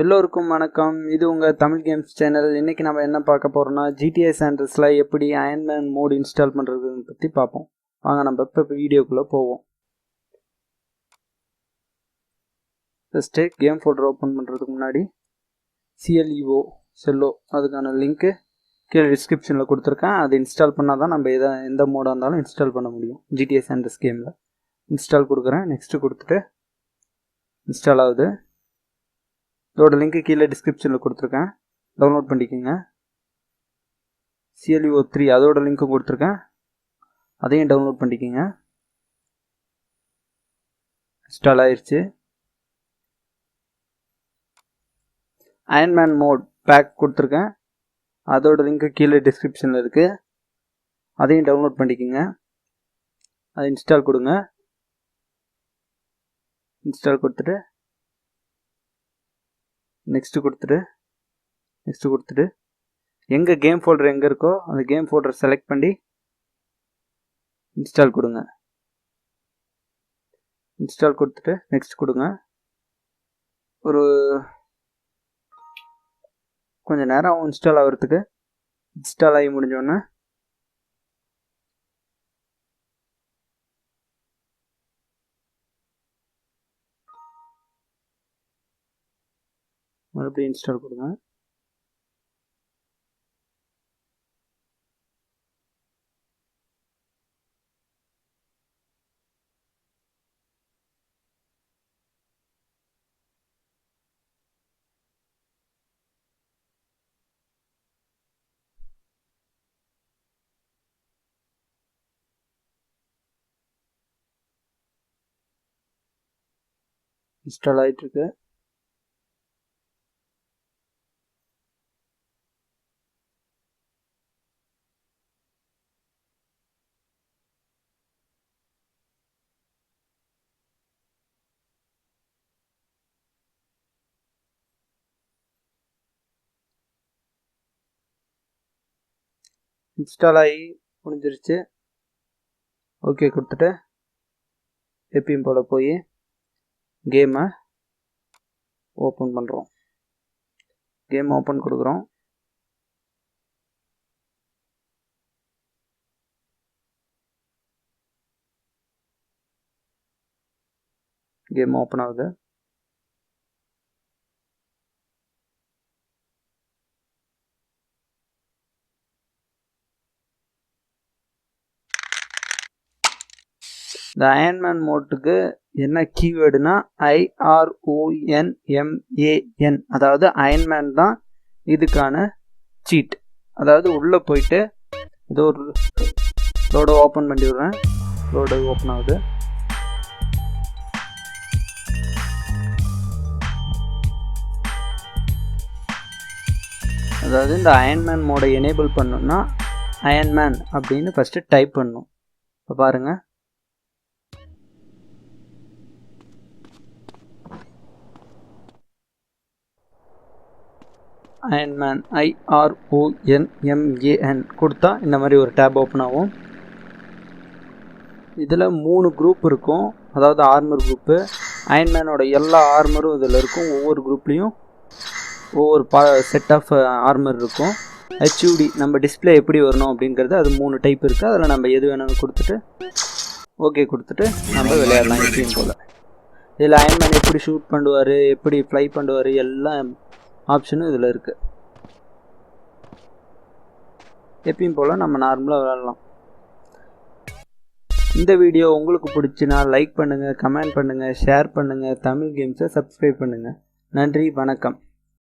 எல்லோருக்கும் வணக்கம். இது உங்கள் தமிழ் கேம்ஸ் சேனல். இன்றைக்கி நம்ம என்ன பார்க்க போகிறோம்னா ஜிடிஐ சாண்டர்ஸில் எப்படி அயன்மேன் மோட் இன்ஸ்டால் பண்ணுறதுன்னு பற்றி பார்ப்போம். வாங்க நம்ம இப்போ வீடியோக்குள்ளே போவோம். ஃபஸ்ட்டு கேம் ஃபோல்டர் ஓப்பன் பண்ணுறதுக்கு முன்னாடி சிஎல்இஓ செல்லோ அதுக்கான லிங்க்கு கீழே டிஸ்கிரிப்ஷனில் கொடுத்துருக்கேன். அது இன்ஸ்டால் பண்ணால் தான் நம்ம எதை எந்த மோடாக இருந்தாலும் இன்ஸ்டால் பண்ண முடியும். ஜிடிஐ சாண்டர்ஸ் கேமில் இன்ஸ்டால் கொடுக்குறேன். நெக்ஸ்ட்டு கொடுத்துட்டு இன்ஸ்டால் ஆகுது. இதோட லிங்க்கு கீழே டிஸ்கிரிப்ஷனில் கொடுத்துருக்கேன். டவுன்லோட் பண்ணிக்கோங்க. சிஎல்இஓ த்ரீ அதோட லிங்க்கும் கொடுத்துருக்கேன். அதையும் டவுன்லோட் பண்ணிக்கோங்க. இன்ஸ்டால் ஆயிடுச்சு அயன்மேன் மோட் பேக் கொடுத்துருக்கேன். அதோட லிங்க்கு கீழே டிஸ்கிரிப்ஷனில் இருக்குது அதையும் டவுன்லோட் பண்ணிக்கோங்க. அதை இன்ஸ்டால் கொடுங்க. இன்ஸ்டால் கொடுத்துட்டு நெக்ஸ்ட்டு கொடுத்துட்டு நெக்ஸ்ட்டு கொடுத்துட்டு எங்கே கேம் ஃபோல்டர் எங்கே இருக்கோ அந்த கேம் ஃபோல்டர் செலக்ட் பண்ணி இன்ஸ்டால் கொடுங்க. இன்ஸ்டால் கொடுத்துட்டு நெக்ஸ்ட் கொடுங்க. ஒரு கொஞ்சம் நேரம் ஆகும் இன்ஸ்டால் ஆகிறதுக்கு. இன்ஸ்டால் ஆகி முடிஞ்சோடனே மறுபடியும் இன்ஸ்டால் கொடுங்க. இன்ஸ்டால் ஆகிட்டுருக்கு இன்ஸ்டால் ஆகி முடிஞ்சிருச்சு. ஓகே கொடுத்துட்டு எப்பயும் போல் போய் கேமை ஓப்பன் பண்ணுறோம் கேம் ஓப்பன் கொடுக்குறோம். கேம் ஓப்பன் ஆகுது. இந்த அயன்மேன் மோட்டுக்கு என்ன கீவேர்டுனா ஐஆர்ஓஎன்எம்ஏஎன் அதாவது அயன்மேன் தான் இதுக்கான சீட் அதாவது உள்ளே போயிட்டு இது ஒரு லோடு ஓப்பன் பண்ணி விடுறேன். லோடு ஓப்பன் ஆகுது. அதாவது இந்த அயன்மேன் மோடை எனேபிள் பண்ணணும்னா அயன்மேன் அப்படின்னு ஃபஸ்ட்டு டைப் பண்ணும் இப்போ பாருங்கள் அயன்மேன் ஐஆர்ஓஎன்எம்ஏஎன் கொடுத்தா இந்த மாதிரி ஒரு டேப் ஓப்பன் ஆகும். இதில் மூணு குரூப் இருக்கும். அதாவது ஆர்மர் குரூப்பு அயன்மேனோட எல்லா ஆர்மரும் இதில் இருக்கும். ஒவ்வொரு குரூப்லேயும் ஒவ்வொரு பா செட் ஆஃப் ஆர்மர் இருக்கும். ஹெச்யூடி நம்ம டிஸ்பிளே எப்படி வரணும் அப்படிங்கிறது அது மூணு டைப் இருக்குது அதில் நம்ம எது வேணாலும் கொடுத்துட்டு ஓகே கொடுத்துட்டு நம்ம விளையாடலாம். எப்பயும் போல். இதில் அயன்மேன் எப்படி ஷூட் பண்ணுவார் எப்படி ஃப்ளை பண்ணுவார் எல்லாம் ஆப்ஷனும் இதில் இருக்குது எப்பயும் போல் நம்ம நார்மலாக விளாட்லாம் இந்த வீடியோ உங்களுக்கு பிடிச்சினா லைக் பண்ணுங்கள் கமெண்ட் பண்ணுங்கள் ஷேர் பண்ணுங்கள் தமிழ் கேம்ஸை சப்ஸ்கிரைப் பண்ணுங்கள் நன்றி வணக்கம்.